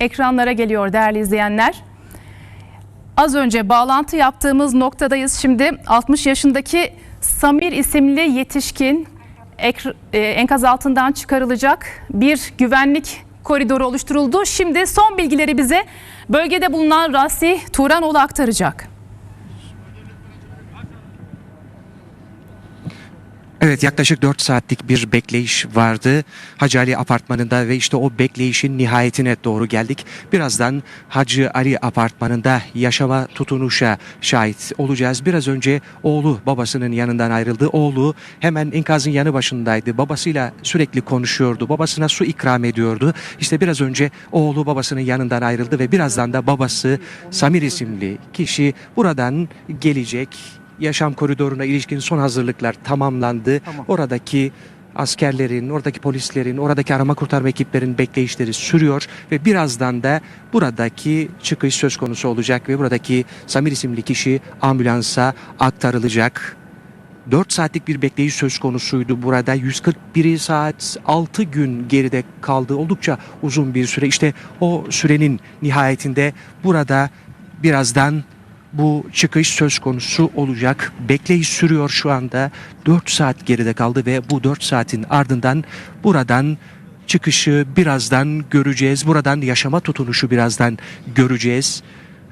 ekranlara geliyor değerli izleyenler. Az önce bağlantı yaptığımız noktadayız. Şimdi 60 yaşındaki Samir isimli yetişkin e, enkaz altından çıkarılacak bir güvenlik koridoru oluşturuldu. Şimdi son bilgileri bize bölgede bulunan Rasih Turanoğlu aktaracak. Evet yaklaşık 4 saatlik bir bekleyiş vardı Hacı Ali apartmanında ve işte o bekleyişin nihayetine doğru geldik. Birazdan Hacı Ali apartmanında yaşama tutunuşa şahit olacağız. Biraz önce oğlu babasının yanından ayrıldı. Oğlu hemen enkazın yanı başındaydı. Babasıyla sürekli konuşuyordu. Babasına su ikram ediyordu. İşte biraz önce oğlu babasının yanından ayrıldı ve birazdan da babası Samir isimli kişi buradan gelecek yaşam koridoruna ilişkin son hazırlıklar tamamlandı. Oradaki askerlerin, oradaki polislerin, oradaki arama kurtarma ekiplerin bekleyişleri sürüyor ve birazdan da buradaki çıkış söz konusu olacak ve buradaki Samir isimli kişi ambulansa aktarılacak. 4 saatlik bir bekleyiş söz konusuydu burada. 141 saat 6 gün geride kaldı. Oldukça uzun bir süre. İşte o sürenin nihayetinde burada birazdan bu çıkış söz konusu olacak. Bekleyiş sürüyor şu anda. 4 saat geride kaldı ve bu 4 saatin ardından buradan çıkışı birazdan göreceğiz. Buradan yaşama tutunuşu birazdan göreceğiz.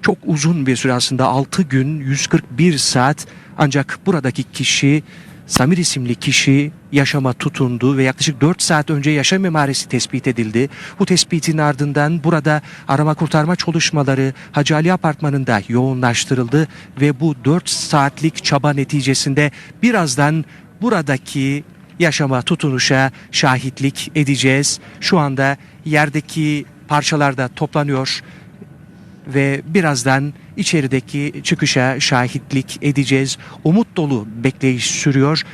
Çok uzun bir süre aslında 6 gün 141 saat ancak buradaki kişi Samir isimli kişi yaşama tutundu ve yaklaşık 4 saat önce yaşam emaresi tespit edildi. Bu tespitin ardından burada arama kurtarma çalışmaları Hacı Ali Apartmanı'nda yoğunlaştırıldı ve bu 4 saatlik çaba neticesinde birazdan buradaki yaşama tutunuşa şahitlik edeceğiz. Şu anda yerdeki parçalar da toplanıyor ve birazdan içerideki çıkışa şahitlik edeceğiz. Umut dolu bekleyiş sürüyor.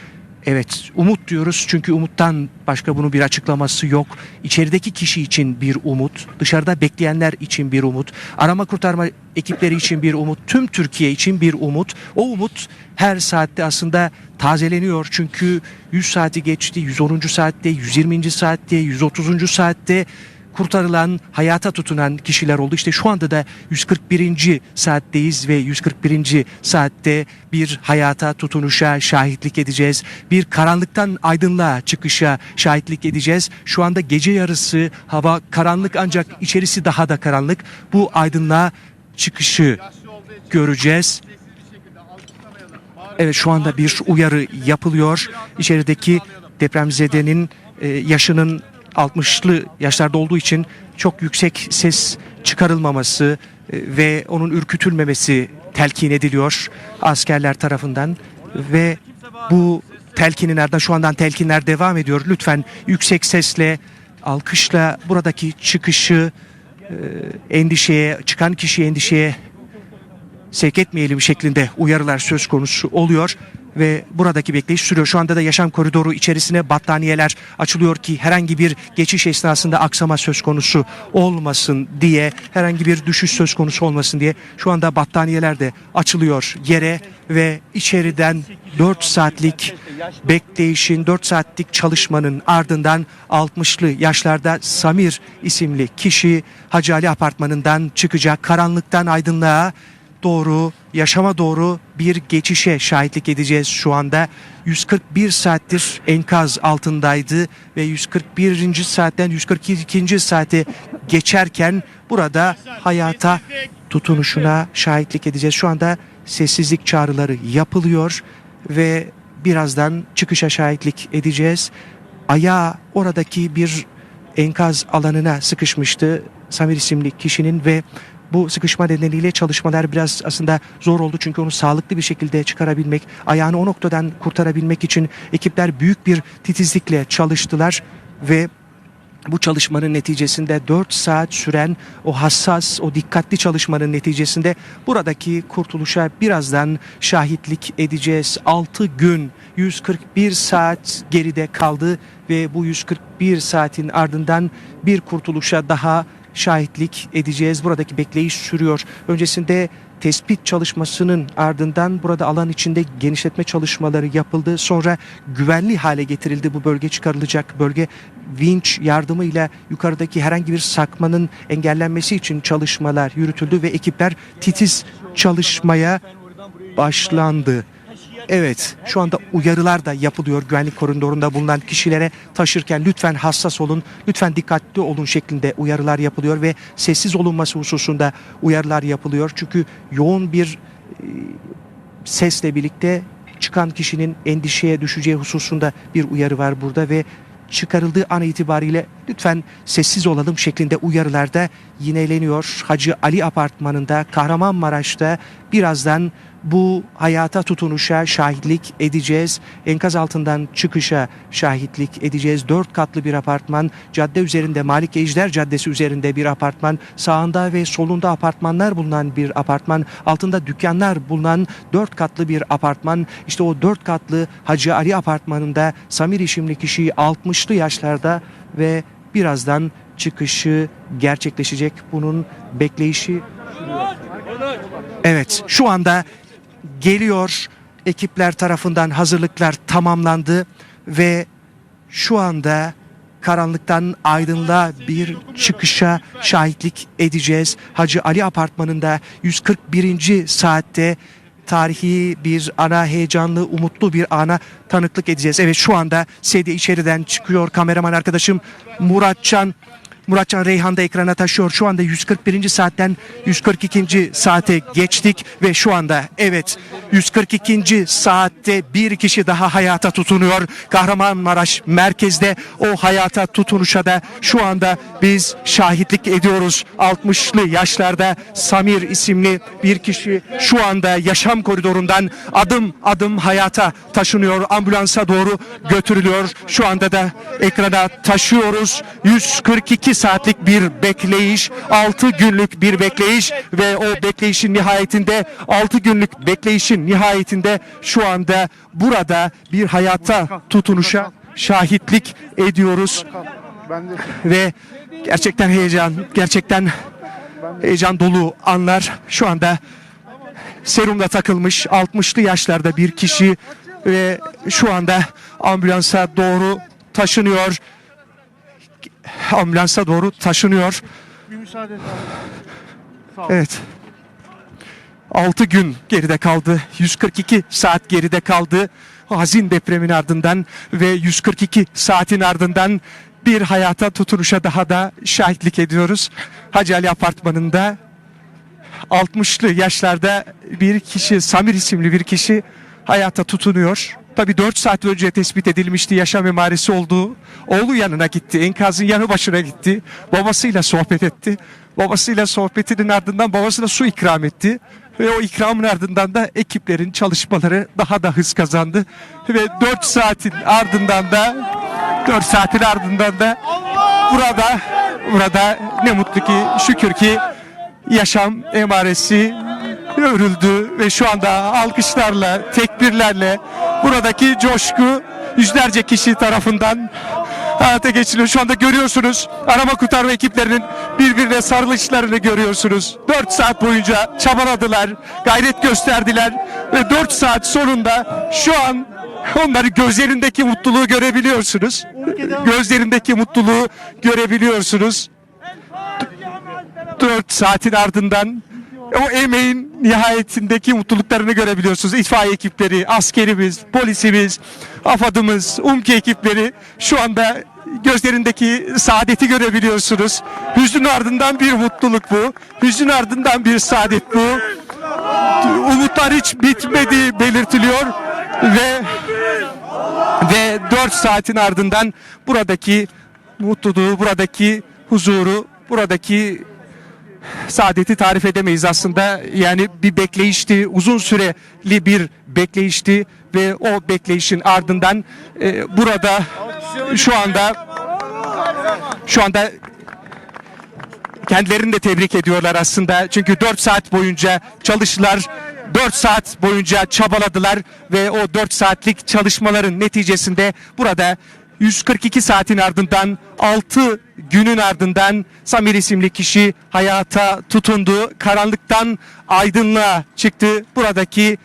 Evet umut diyoruz çünkü umuttan başka bunun bir açıklaması yok. İçerideki kişi için bir umut, dışarıda bekleyenler için bir umut, arama kurtarma ekipleri için bir umut, tüm Türkiye için bir umut. O umut her saatte aslında tazeleniyor çünkü 100 saati geçti, 110. saatte, 120. saatte, 130. saatte kurtarılan, hayata tutunan kişiler oldu. İşte şu anda da 141. saatteyiz ve 141. saatte bir hayata tutunuşa şahitlik edeceğiz. Bir karanlıktan aydınlığa çıkışa şahitlik edeceğiz. Şu anda gece yarısı hava karanlık ancak içerisi daha da karanlık. Bu aydınlığa çıkışı göreceğiz. Evet şu anda bir uyarı yapılıyor. İçerideki depremzedenin e, yaşının 60'lı yaşlarda olduğu için çok yüksek ses çıkarılmaması e, ve onun ürkütülmemesi telkin ediliyor askerler tarafından ve bu telkinin ardından şu andan telkinler devam ediyor. Lütfen yüksek sesle alkışla buradaki çıkışı e, endişeye çıkan kişiyi endişeye sevk etmeyelim şeklinde uyarılar söz konusu oluyor ve buradaki bekleyiş sürüyor. Şu anda da yaşam koridoru içerisine battaniyeler açılıyor ki herhangi bir geçiş esnasında aksama söz konusu olmasın diye, herhangi bir düşüş söz konusu olmasın diye şu anda battaniyeler de açılıyor yere ve içeriden 4 saatlik bekleyişin, 4 saatlik çalışmanın ardından 60'lı yaşlarda Samir isimli kişi Hacı Ali Apartmanı'ndan çıkacak. Karanlıktan aydınlığa doğru, yaşama doğru bir geçişe şahitlik edeceğiz şu anda. 141 saattir enkaz altındaydı ve 141. saatten 142. saate geçerken burada hayata tutunuşuna şahitlik edeceğiz. Şu anda sessizlik çağrıları yapılıyor ve birazdan çıkışa şahitlik edeceğiz. Ayağı oradaki bir enkaz alanına sıkışmıştı Samir isimli kişinin ve bu sıkışma nedeniyle çalışmalar biraz aslında zor oldu çünkü onu sağlıklı bir şekilde çıkarabilmek, ayağını o noktadan kurtarabilmek için ekipler büyük bir titizlikle çalıştılar ve bu çalışmanın neticesinde 4 saat süren o hassas, o dikkatli çalışmanın neticesinde buradaki kurtuluşa birazdan şahitlik edeceğiz. 6 gün 141 saat geride kaldı ve bu 141 saatin ardından bir kurtuluşa daha şahitlik edeceğiz. Buradaki bekleyiş sürüyor. Öncesinde tespit çalışmasının ardından burada alan içinde genişletme çalışmaları yapıldı. Sonra güvenli hale getirildi bu bölge çıkarılacak. Bölge vinç yardımıyla yukarıdaki herhangi bir sakmanın engellenmesi için çalışmalar yürütüldü ve ekipler titiz çalışmaya başlandı. Evet, şu anda uyarılar da yapılıyor güvenlik koridorunda bulunan kişilere taşırken lütfen hassas olun, lütfen dikkatli olun şeklinde uyarılar yapılıyor ve sessiz olunması hususunda uyarılar yapılıyor. Çünkü yoğun bir e, sesle birlikte çıkan kişinin endişeye düşeceği hususunda bir uyarı var burada ve çıkarıldığı an itibariyle lütfen sessiz olalım şeklinde uyarılar da yineleniyor. Hacı Ali Apartmanı'nda Kahramanmaraş'ta birazdan bu hayata tutunuşa şahitlik edeceğiz. Enkaz altından çıkışa şahitlik edeceğiz. Dört katlı bir apartman, cadde üzerinde Malik Ejder Caddesi üzerinde bir apartman, sağında ve solunda apartmanlar bulunan bir apartman, altında dükkanlar bulunan dört katlı bir apartman. İşte o dört katlı Hacı Ali Apartmanı'nda Samir isimli kişi 60'lı yaşlarda ve birazdan çıkışı gerçekleşecek. Bunun bekleyişi Evet şu anda geliyor ekipler tarafından hazırlıklar tamamlandı ve şu anda karanlıktan aydınlığa bir çıkışa şahitlik edeceğiz. Hacı Ali Apartmanı'nda 141. saatte tarihi bir ana heyecanlı umutlu bir ana tanıklık edeceğiz. Evet şu anda sedye içeriden çıkıyor kameraman arkadaşım Muratcan Muratcan Reyhan da ekrana taşıyor. Şu anda 141. saatten 142. saate geçtik ve şu anda evet 142. saatte bir kişi daha hayata tutunuyor. Kahramanmaraş merkezde o hayata tutunuşa da şu anda biz şahitlik ediyoruz. 60'lı yaşlarda Samir isimli bir kişi şu anda yaşam koridorundan adım adım hayata taşınıyor. Ambulansa doğru götürülüyor. Şu anda da ekrana taşıyoruz. 142 saatlik bir bekleyiş, 6 günlük bir bekleyiş ve o bekleyişin nihayetinde 6 günlük bekleyişin nihayetinde şu anda burada bir hayata tutunuşa şahitlik ediyoruz ve gerçekten heyecan, gerçekten heyecan dolu anlar şu anda serumda takılmış 60'lı yaşlarda bir kişi ve şu anda ambulansa doğru taşınıyor. Ambulansa doğru taşınıyor. bir müsaade. Evet. 6 gün geride kaldı. 142 saat geride kaldı. Hazin depremin ardından ve 142 saatin ardından bir hayata tutunuşa daha da şahitlik ediyoruz. Hacı Ali Apartmanı'nda 60'lı yaşlarda bir kişi, Samir isimli bir kişi hayata tutunuyor. Tabii 4 saat önce tespit edilmişti yaşam emaresi olduğu. Oğlu yanına gitti, enkazın yanı başına gitti. Babasıyla sohbet etti. Babasıyla sohbetinin ardından babasına su ikram etti. Ve o ikramın ardından da ekiplerin çalışmaları daha da hız kazandı. Ve 4 saatin ardından da 4 saatin ardından da burada burada ne mutlu ki şükür ki yaşam emaresi örüldü ve şu anda alkışlarla, tekbirlerle buradaki coşku yüzlerce kişi tarafından hayata geçiriliyor. Şu anda görüyorsunuz arama kurtarma ekiplerinin birbirine sarılışlarını görüyorsunuz. 4 saat boyunca çabaladılar, gayret gösterdiler ve 4 saat sonunda şu an onları gözlerindeki mutluluğu görebiliyorsunuz. Gözlerindeki mutluluğu görebiliyorsunuz. 4 saatin ardından o emeğin nihayetindeki mutluluklarını görebiliyorsunuz. İtfaiye ekipleri, askerimiz, polisimiz, AFAD'ımız, UMKE ekipleri şu anda gözlerindeki saadeti görebiliyorsunuz. Hüznün ardından bir mutluluk bu. Hüznün ardından bir saadet bu. Umutlar hiç bitmedi belirtiliyor ve ve 4 saatin ardından buradaki mutluluğu, buradaki huzuru, buradaki saadeti tarif edemeyiz aslında. Yani bir bekleyişti, uzun süreli bir bekleyişti ve o bekleyişin ardından e, burada şu anda şu anda kendilerini de tebrik ediyorlar aslında. Çünkü 4 saat boyunca çalıştılar. 4 saat boyunca çabaladılar ve o 4 saatlik çalışmaların neticesinde burada 142 saatin ardından 6 günün ardından Samir isimli kişi hayata tutundu. Karanlıktan aydınlığa çıktı. Buradaki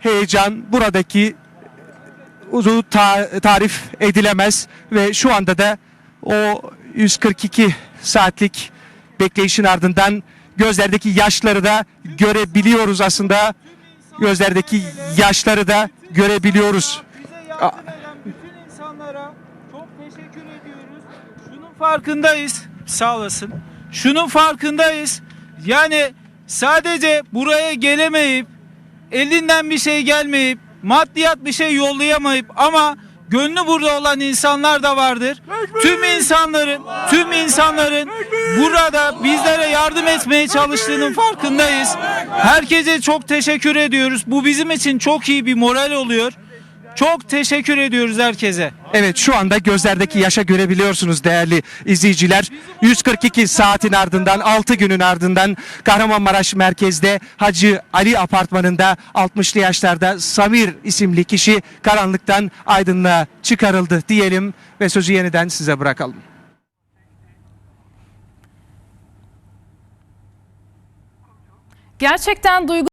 heyecan, buradaki uzun ta- tarif edilemez ve şu anda da o 142 saatlik bekleyişin ardından gözlerdeki yaşları da görebiliyoruz aslında. Gözlerdeki yaşları da görebiliyoruz. Bize yardım eden bütün insanlara çok teşekkür ediyoruz. Şunun farkındayız. Sağ olasın. Şunun farkındayız. Yani sadece buraya gelemeyip elinden bir şey gelmeyip maddiyat bir şey yollayamayıp ama gönlü burada olan insanlar da vardır. Tüm insanların tüm insanların burada bizlere yardım etmeye çalıştığının farkındayız. Herkese çok teşekkür ediyoruz. Bu bizim için çok iyi bir moral oluyor. Çok teşekkür ediyoruz herkese. Evet şu anda gözlerdeki yaşa görebiliyorsunuz değerli izleyiciler. 142 saatin ardından 6 günün ardından Kahramanmaraş merkezde Hacı Ali apartmanında 60'lı yaşlarda Samir isimli kişi karanlıktan aydınlığa çıkarıldı diyelim ve sözü yeniden size bırakalım. Gerçekten duygu